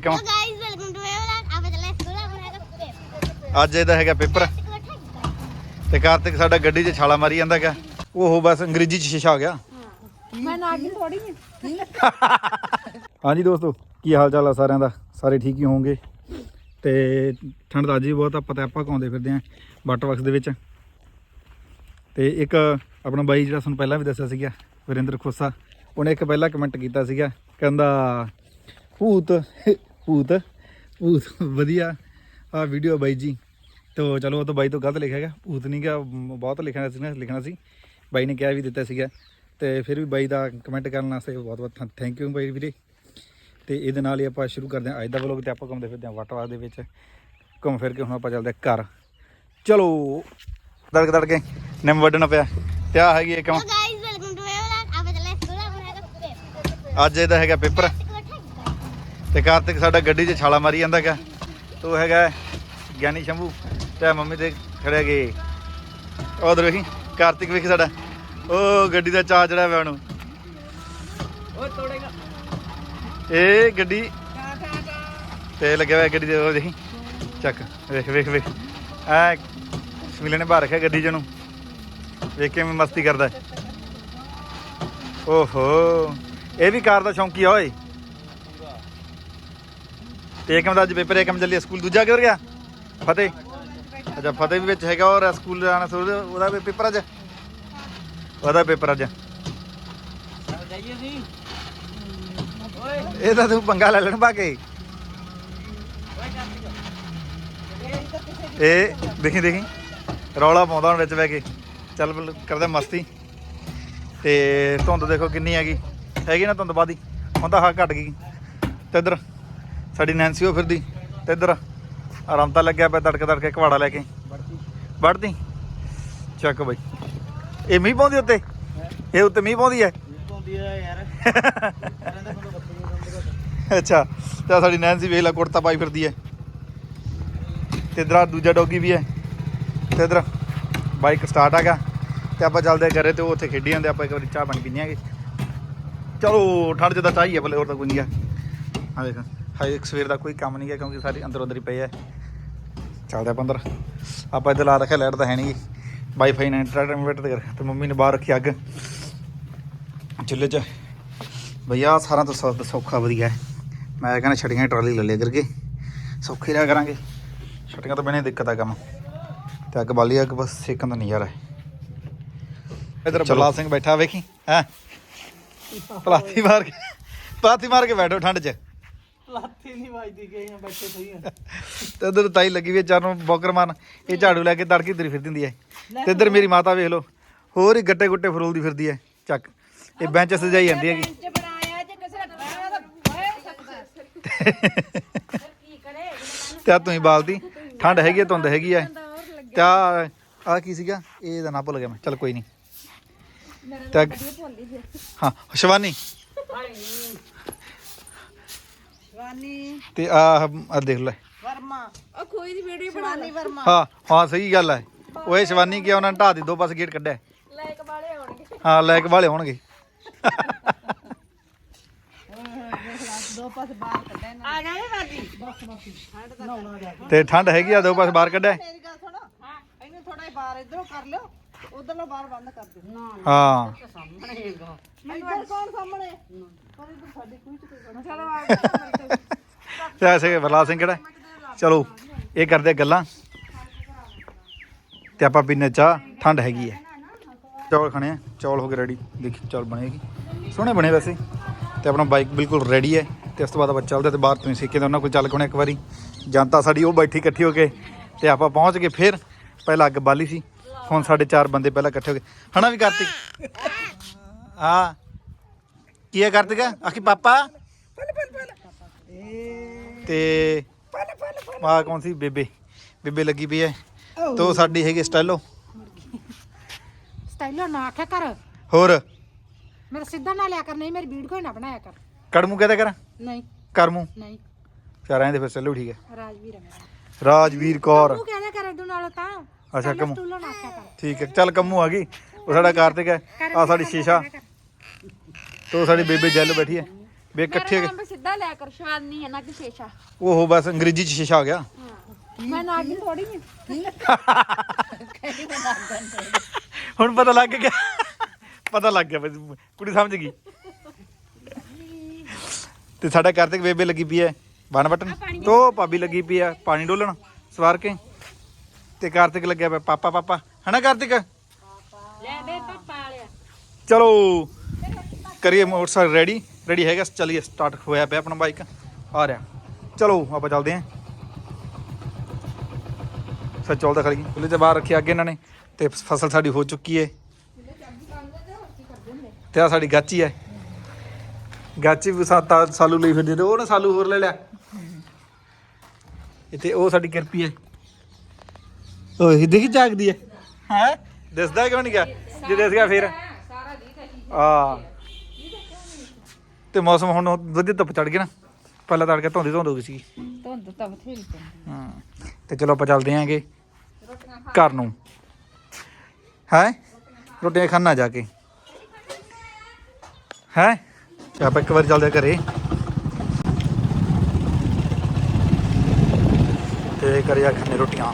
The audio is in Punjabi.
ਕਿਉਂ. ਆਪਾਂ ਚੱਲੇ ਸਕੂਲ ਆਪਣਾ ਪੇਪਰ। ਅੱਜ ਇਹਦਾ ਹੈਗਾ ਪੇਪਰ। ਤੇ ਕਾਰਤਿਕ ਸਾਡਾ ਗੱਡੀ 'ਚ ਛਾਲਾ ਮਾਰੀ ਜਾਂਦਾ ਹੈਗਾ। ਉਹ ਬਸ ਅੰਗਰੇਜ਼ੀ 'ਚ ਸ਼ੀਸ਼ਾ ਆ ਗਿਆ। ਮੈਂ ਨਾ ਕੀ ਥੋੜੀ ਹਾਂਜੀ ਦੋਸਤੋ ਕੀ ਹਾਲ ਚਾਲ ਆ ਸਾਰਿਆਂ ਦਾ? ਸਾਰੇ ਠੀਕ ਹੀ ਹੋਵੋਗੇ? ਤੇ ਠੰਡ ਤਾਂ ਅੱਜ ਵੀ ਬਹੁਤ ਆ ਪਤਾ ਆਪਾਂ ਕਾਉਂਦੇ ਫਿਰਦੇ ਆਂ ਬਟਵਕਸ ਦੇ ਵਿੱਚ। ਤੇ ਇੱਕ ਆਪਣਾ ਬਾਈ ਜਿਹੜਾ ਤੁਹਾਨੂੰ ਪਹਿਲਾਂ ਵੀ ਦੱਸਿਆ ਸੀਗਾ ਵਰਿੰਦਰ ਖੋਸਾ ਉਹਨੇ ਇੱਕ ਪਹਿਲਾਂ ਕਮੈਂਟ ਕੀਤਾ ਸੀਗਾ ਕਹਿੰਦਾ ਭੂਤ ਭੂਤ ਭੂਤ ਵਧੀਆ। ਆ ਵੀਡੀਓ ਬਾਈ ਜੀ। ਤੋ ਚਲੋ ਉਹ ਤਾਂ ਬਾਈ ਤੋਂ ਗਲਤ ਲਿਖਿਆ ਗਿਆ। ਭੂਤ ਨਹੀਂ ਗਿਆ ਬਹੁਤ ਲਿਖਣਾ ਸੀ ਨਾ ਲਿਖਣਾ ਸੀ। ਬਾਈ ਨੇ ਕਿਹਾ ਵੀ ਦਿੱਤਾ ਸੀਗਾ। ਤੇ ਫਿਰ ਵੀ ਬਾਈ ਦਾ ਕਮੈਂਟ ਕਰਨ ਵਾਸਤੇ ਬਹੁਤ ਬਹੁਤ ਥੈਂਕ ਯੂ ਬਾਈ ਵੀਰੇ। ਤੇ ਇਹਦੇ ਨਾਲ ਹੀ ਆਪਾਂ ਸ਼ੁਰੂ ਕਰਦੇ ਹਾਂ ਅੱਜ ਦਾ ਵਲੋਗ ਤੇ ਆਪਾਂ ਘੁੰਮਦੇ ਫਿਰਦੇ ਹਾਂ ਵਟਵਾ ਦੇ ਵਿੱਚ। ਘੁੰਮ ਫਿਰ ਕੇ ਹੁਣ ਆਪਾਂ ਚੱਲਦੇ ਘਰ। ਚਲੋ ਦੜਕ ਦੜ ਕੇ ਨਿੰਮ ਵੱਢਣਾ ਪਿਆ। ਤੇ ਆ ਹੈਗੀ ਪੇਪਰ ਅੱਜ ਇਹਦਾ ਹੈਗਾ ਪੇਪਰ ਤੇ ਕਾਰਤਿਕ ਸਾਡਾ ਗੱਡੀ 'ਚ ਛਾਲਾ ਮਾਰੀ ਜਾਂਦਾ ਹੈਗਾ। ਤੇ ਹੈਗਾ ਗਿਆਨੀ ਸ਼ੰਭੂ ਤੇ ਮੰਮੀ ਦੇ ਖੜੇ ਗਏ ਉਧਰ ਵੇਖੀ ਕਾਰਤਿਕ ਵੇਖੀ ਸਾਡਾ। ਉਹ ਗੱਡੀ ਦਾ ਚਾਹ ਚੜਿਆ ਪਿਆ ਉਹਨੂੰ। ਓਏ ਤੋੜੇਗਾ। ਇਹ ਗੱਡੀ ਤੇ ਲੱਗਿਆ ਹੋਇਆ ਗੱਡੀ ਦੇ ਉਹ ਦੇਖੀ। ਚੱਕ ਵੇਖ ਵੇਖ ਵੇਖ। ਐ ਸਮੀਲੇ ਨੇ ਭਾ ਰੱਖਿਆ ਗੱਡੀ ਚ ਨੂੰ ਵੇਖ ਕੇ ਮੈਂ ਮਸਤੀ ਕਰਦਾ। ਓਹੋ ਇਹ ਵੀ ਕਾਰ ਦਾ ਸ਼ੌਂਕੀ ਆ ਓਏ। ਤੇ ਏਕਮ ਦਾ ਅੱਜ ਪੇਪਰ ਏਕਮ ਚੱਲੀ ਸਕੂਲ? ਦੂਜਾ ਕਿੱਧਰ ਗਿਆ? ਫਤਿਹ? ਅੱਛਾ, ਫਤਿਹ ਵੀ ਵਿੱਚ ਹੈਗਾ ਔਰ ਸਕੂਲ ਜਾਣਾ ਸੀ ਉਹਦਾ ਵੀ ਪੇਪਰ ਅੱਜ? ਉਹਦਾ ਪੇਪਰ ਅੱਜ। ਜਾਈਏ ਸੀ ਇਹ ਤਾਂ ਤੂੰ ਪੰਗਾ ਲੈ ਲੈਣ ਪਾ ਕੇ ਇਹ ਦੇਖੀ ਦੇਖੀ। ਰੌਲਾ ਪਾਉਂਦਾ ਹੁਣ ਵਿੱਚ ਬਹਿ ਕੇ। ਚੱਲ ਬਲ- ਕਰਦੇ ਮਸਤੀ। ਤੇ ਧੁੰਦ ਦੇਖੋ ਕਿੰਨੀ ਹੈਗੀ। ਹੈਗੀ ਨਾ ਧੁੰਦ ਬਾਦੀ ਹੁਣ ਤਾਂ ਹਾਂ ਘਟ ਗਈ। ਤੇ ਇੱਧਰ। ਸਾਡੀ ਨੈਂਸੀ ਉਹ ਫਿਰਦੀ ਤੇ ਇੱਧਰ ਆਰਾਮ ਤਾਂ ਲੱਗਿਆ ਪਿਆ ਤੜਕੇ ਤੜਕੇ ਘਵਾੜਾ ਲੈ ਕੇ। ਵੜਦੀ ਚੱਕ ਬਈ। ਇਹ ਮੀਂਹ ਪਾਉਂਦੀ ਉੱਤੇ? ਇਹ ਉੱਤੇ ਮੀਂਹ ਪਾਉਂਦੀ ਹੈ ਪਾਉਂਦੀ ਆ ਯਾਰ। ਅੱਛਾ ਤੇ ਸਾਡੀ ਨੈਂਸੀ ਵੇਖ ਲੈ ਕੁੜਤਾ ਪਾਈ ਫਿਰਦੀ ਹੈ ਤੇ ਇਧਰ ਦੂਜਾ ਡੌਗੀ ਵੀ ਹੈ ਤੇ ਇਧਰ ਬਾਈਕ ਸਟਾਰਟ ਹੈਗਾ ਤੇ ਆਪਾਂ ਚੱਲਦੇ ਘਰੇ ਤੇ ਉਹ ਉੱਥੇ ਖੇਡੀ ਜਾਂਦੇ ਆਪਾਂ ਇੱਕ ਵਾਰੀ ਚਾਹ ਪਾਣੀ ਪੀਂਦੇ ਆਂਗੇ। ਚਲੋ ਠੰਡ ਜਿੱਦਾਂ ਚਾਹੀਏ ਭਲੇ ਹੋਰ ਤਾਂ ਕੋਈ ਨਹੀਂ ਆ। ਆ ਦੇਖ ਹਾਈ ਸਵੇਰ ਦਾ ਕੋਈ ਕੰਮ ਨਹੀਂ ਹੈ ਕਿਉਂਕਿ ਸਾਰੇ ਅੰਦਰ ਅੰਦਰ ਹੀ ਪਏ ਆ ਚੱਲਦੇ ਆਪਾਂ ਅੰਦਰ। ਆਪਾਂ ਇੱਧਰ ਲਾ ਰੱਖਿਆ ਲਾਈਟ ਤਾਂ ਹੈ ਨਹੀਂ ਵਾਈਫਾਈ ਨਾਲ ਇੰਟਰਨੈਟ ਤੇ ਕਰ ਤੇ ਮੰਮੀ ਨੇ ਬਾਹਰ ਰੱਖੀ ਅੱਗ। ਚੁੱਲ੍ਹੇ 'ਚ। ਭਈਆ ਸਾਰਾ ਤੋਂ ਸੌਖਾ ਵਧੀਆ ਹੈ। ਮੈਂ ਕਹਿੰਦਾ ਛੜੀਆਂ ਟਰਾਲੀ ਲੈ ਲਿਆ ਕਰਕੇ ਸੌਖੇ ਰਿਹਾ ਕਰਾਂਗੇ। ਛਟੀਆਂ ਤੋਂ ਬਿਨਾਂ ਹੀ ਦਿੱਕਤ ਆ ਕੰਮ। ਤੇ ਅੱਗ ਬਾਲੀ ਅੱਗ ਬਸ ਸੇਕਣ ਦਾ ਨਜ਼ਾਰਾ ਹੈ। ਇਧਰ ਬਲਾ ਸਿੰਘ ਬੈਠਾ ਵੇਖੀ? ਹੈ? ਪਲਾਤੀ ਮਾਰ ਕੇ ਪਲਾਤੀ ਮਾਰ ਕੇ ਬੈਠੋ ਠੰਡ 'ਚ। ਲਾਤੀ ਨਹੀਂ ਵੱਜਦੀ ਗਈ ਆ ਬੈਠੇ ਸਹੀ ਆ। ਤੇ ਇਧਰ ਤਾਈ ਲੱਗੀ ਵੀ ਚਾਰ ਨੂੰ ਬੋਕਰ ਮਾਰਨ। ਇਹ ਝਾੜੂ ਲੈ ਕੇ ਤੜਕੀ ਤੁਰੀ ਫਿਰਦੀ ਹੁੰਦੀ ਹੈ ਤੇ ਇਧਰ ਮੇਰੀ ਮਾਤਾ ਵੇਖ ਲਓ ਹੋਰ ਹੀ ਗੱਟੇ ਗੁੱਟੇ ਫਰੋਲਦੀ ਫਿਰਦੀ ਹੈ ਚੱਕ। ਇਹ ਬੈਂਚ ਸਜਾਈ ਜਾਂਦੀ ਹੈਗੀ। ਚ ਬਣਾਇਆ ਜੇ ਕਿਸੇ ਨੇ ਖਾਣਾ ਤਾਂ ਹੋਏ ਸਕਦਾ ਤੇ ਆ ਤੁਸੀਂ ਬਾਲਦੀ ਠੰਡ ਹੈਗੀ ਹੈ ਧੁੰਦ ਹੈਗੀ ਹੈ ਤੇ ਆ ਆ ਕੀ ਸੀਗਾ? ਇਹ ਦਾ ਨਾ ਭੁੱਲ ਗਿਆ ਮੈਂ ਚੱਲ ਕੋਈ ਨਹੀਂ। ਤੇ ਆਹ- ਹਾਂ ਸ਼ਿਵਾਨੀ। ਤੇ ਆ ਆ ਦੇਖ ਲੈ। ਵਰਮਾ। ਉਹ ਕੋਈ ਦੀ ਵੀਡੀਓ ਸ਼ਿਵਾਨੀ ਵਰਮਾ। ਹਾਂ ਹਾਂ ਸਹੀ ਗੱਲ ਹੈ। ਓਏ ਸ਼ਿਵਾਨੀ ਕਿਹਾ ਉਹਨਾਂ ਨੇ ਢਾਹ ਦੀ ਦੋ ਪਾਸੇ ਗੇਟ ਕੱਢਿਆ। ਲਾਇਕ ਵਾਲੇ ਹੋਣਗੇ। ਹਾਂ ਲੈਕ ਵਾਲੇ ਹੋਣਗੇ। ਦੋ ਪਾਸੇ ਬਾਹਰ ਕੱਢਿਆ ਨਾ। ਆ ਗਏ ਬਾਜੀ ਤੇ ਠੰਡ ਹੈਗੀ ਆ ਦੋ ਪਾਸੇ ਬਾਹਰ ਕੱਢਿਆ। ਮੇਰੀ ਗੱਲ ਸੁਣੋ। ਹਾਂ। ਇਹਨੂੰ ਥੋੜਾ ਜਿਹਾ ਬਾਹਰ ਇਧਰੋਂ ਕਰ ਲਿਓ ਉਧਰੋਂ ਬਾਹਰ ਬੰਦ ਕਰ ਦਿਓ। ਨਾ ਹਾਂ। ਸਾਹਮਣੇ ਹੈਗਾ ਇੱਧਰ ਕੌਣ ਸਾਹਮਣੇ? ਤੇ ਐਸੇ ਬਰਲਾ ਸਿੰਘ ਕਿਹੜਾ? ਚਲੋ, ਇਹ ਕਰਦੇ ਗੱਲਾਂ। ਤੇ ਆਪਾਂ ਪੀਨੇ ਚਾਹ, ਠੰਡ ਹੈਗੀ ਹੈ। ਚੌਲ ਖਾਣੇ ਆ, ਚੌਲ ਹੋ ਗਏ ਰੈਡੀ ਦੇਖੀ ਚੌਲ ਬਣੇਗੀ। ਸੋਹਣੇ ਬਣੇ ਵੈਸੇ। ਤੇ ਆਪਣਾ ਬਾਈਕ ਬਿਲਕੁਲ ਰੈਡੀ ਹੈ। ਤੇ ਉਸ ਤੋਂ ਬਾਅਦ ਆਪਾਂ ਚੱਲਦੇ ਤੇ ਬਾਹਰ ਤੁਸੀਂ ਸਿੱਕੇ ਦੇ ਉਹਨਾਂ ਕੋਲ ਚੱਲ ਕੋਣੇ ਇੱਕ ਵਾਰੀ। ਜਨਤਾ ਸਾਡੀ ਉਹ ਬੈਠੀ ਇਕੱਠੀ ਹੋ ਕੇ। ਤੇ ਆਪਾਂ ਪਹੁੰਚ ਗਏ ਫਿਰ। ਪਹਿਲਾਂ ਅੱਗ ਬਾਲੀ ਸੀ। ਹੁਣ ਸਾਡੇ ਚਾਰ ਬੰਦੇ ਪਹਿਲਾਂ ਇਕੱਠੇ ਹੋ ਗਏ। ਹਨਾ ਵੀ ਕਾਰਤਿਕ? ਹਾਂ। ਕੀ ਹੈ ਕਾਰਤਿਕ ਆਖੀ ਪਾਪਾ। ਤੇ ਆ ਕੌਣ ਸੀ? ਬੇਬੇ। ਬੇਬੇ ਲੱਗੀ ਪਈ ਹੈ ਤੋ ਸਾਡੀ ਹੈਗੀ ਸਟਾਈਲੋ। ਸਟਾਈਲੋ ਨਾ ਆਖਿਆ ਕਰ। ਹੋਰ? ਮੇਰਾ ਸਿੱਧਾ ਨਾ ਲਿਆ ਕਰ ਨਹੀਂ ਮੇਰੀ ਵੀਡੀਓ ਨਾ ਬਣਾਇਆ ਕਰ। ਕੜਮੂ ਕਹਦਾ ਕਰ। ਨਹੀਂ। ਕਰਮੂ ਨਹੀਂ। ਚਾਰ ਦੇ ਫਿਰ ਚੱਲੋ ਠੀਕ ਹੈ ਰਾਜਵੀਰ ਹੈ ਮੇਰਾ। ਰਾਜਵੀਰ ਕੌਰ। ਤੂੰ ਕਹਿੰਦਾ ਕਰ ਇਦੋਂ ਨਾਲੋਂ ਤਾਂ। ਅੱਛਾ, ਕੰਮੂ। ਸਟੂਲੋ ਨਾ ਆਖਿਆ ਕਰ। ਠੀਕ ਹੈ ਚੱਲ ਕੰਮੂ ਆ ਗਈ। ਉਹ ਸਾਡਾ ਕਾਰਤਿਕ ਹੈ ਆ ਸਾਡੀ ਸ਼ੀਸ਼ਾ। ਤੋ ਸਾਡੀ ਬੇਬੇ ਜੈਲ ਬੈਠੀ ਹੈ ਵੇ ਇਕੱਠੇ ਮੇਰਾ ਨਾਮ ਸਿੱਧਾ ਲਿਆ ਕਰ ਸ਼ਵਾਨੀ ਹੈ ਨਾ ਕਿ ਸ਼ੇਸ਼ਾ। ਉਹ ਬਸ ਅੰਗਰੇਜ਼ੀ ਚ ਸ਼ੀਸ਼ਾ ਆ ਗਿਆ। ਮੈਂ ਨਾਗੀ ਥੋੜੀ ਹਾਂ ਹੁਣ ਪਤਾ ਲੱਗ ਗਿਆ। ਪਤਾ ਲੱਗ ਗਿਆ ਬਸ ਕੁੜੀ ਸਮਝ ਗਈ। ਤੇ ਸਾਡਾ ਕਾਰਤਿਕ ਬੇਬੇ ਲੱਗੀ ਪਈ ਐ ਬਨ ਬਟਨ ਤੋ ਭਾਬੀ ਲੱਗੀ ਪਈ ਐ ਪਾਣੀ ਡੋਲਣ ਸਵਾਰ ਕੇ। ਤੇ ਕਾਰਤਿਕ ਲੱਗਿਆ ਪਿਆ ਪਾਪਾ ਪਾਪਾ। ਹਨਾ ਕਾਰਤਿਕ ਲੈ ਦੇ ਪਾਪਾ ਲਿਆ ਚਲੋ। ਕਰੀਏ ਮੋਟਰਸਾਈਕਲ ਰੈਡੀ ਰੈਡੀ ਹੈਗਾ ਚਲਿਏ ਸਟਾਰਟ ਹੋਇਆ ਪਿਆ ਆਪਣਾ ਬਾਈਕ ਆ ਰਿਹਾ ਚਲੋ ਆਪਾਂ ਚੱਲਦੇ ਆਂ ਸੱਚ ਚੱਲਦਾ ਖੜੀ ਖੁੱਲੇ ਤੇ ਬਾਹਰ ਰੱਖਿਆ ਅੱਗੇ ਇਹਨਾਂ ਨੇ ਤੇ ਫਸਲ ਸਾਡੀ ਹੋ ਚੁੱਕੀ ਏ ਤੇ ਆ ਸਾਡੀ ਗਾਚੀ ਹੈ ਗਾਚੀ ਵੀ ਸੱਤ ਸਾਲੂ ਲਈ ਫਿਰਦੀ ਤੇ ਉਹ ਨਾ ਸਾਲੂ ਹੋਰ ਲੈ ਲਿਆ ਇੱਥੇ ਉਹ ਸਾਡੀ ਕਿਰਪੀ ਹੈ ਓਏ ਦੇਖੀ ਜਾਗਦੀ ਹੈ ਹੈ ਦਿਸਦਾ ਕਿਉਂ ਨਹੀਂ ਗਿਆ ਜੇ ਦਿਸ ਗਿਆ ਫਿਰ ਆ ਤੇ ਮੌਸਮ ਹੁਣ ਵਧੀਆ ਧੁੱਪ ਚੜ ਗਿਆ ਨਾ। ਪਹਿਲਾਂ ਤੜਕੇ ਧੁੰਦੀ ਧੁੰਦ ਹੋ ਗਈ ਸੀ ਧੁੰਦ ਤਾਂ ਬਥੇਰੀ ਪੈਂਦੀ ਹਾਂ ਤੇ ਚਲੋ ਆਪਾਂ ਚੱਲਦੇ ਆਂਗੇ ਘਰ ਨੂੰ। ਹੈ? ਰੋਟੀਆਂ ਖਾਣਾ ਜਾ ਕੇ। ਹੈ? ਤੇ ਆਪਾਂ ਇੱਕ ਵਾਰ ਚੱਲਦੇ ਘਰੇ। ਤੇ ਕਰਿਆ ਖਾਣੇ ਰੋਟੀਆਂ।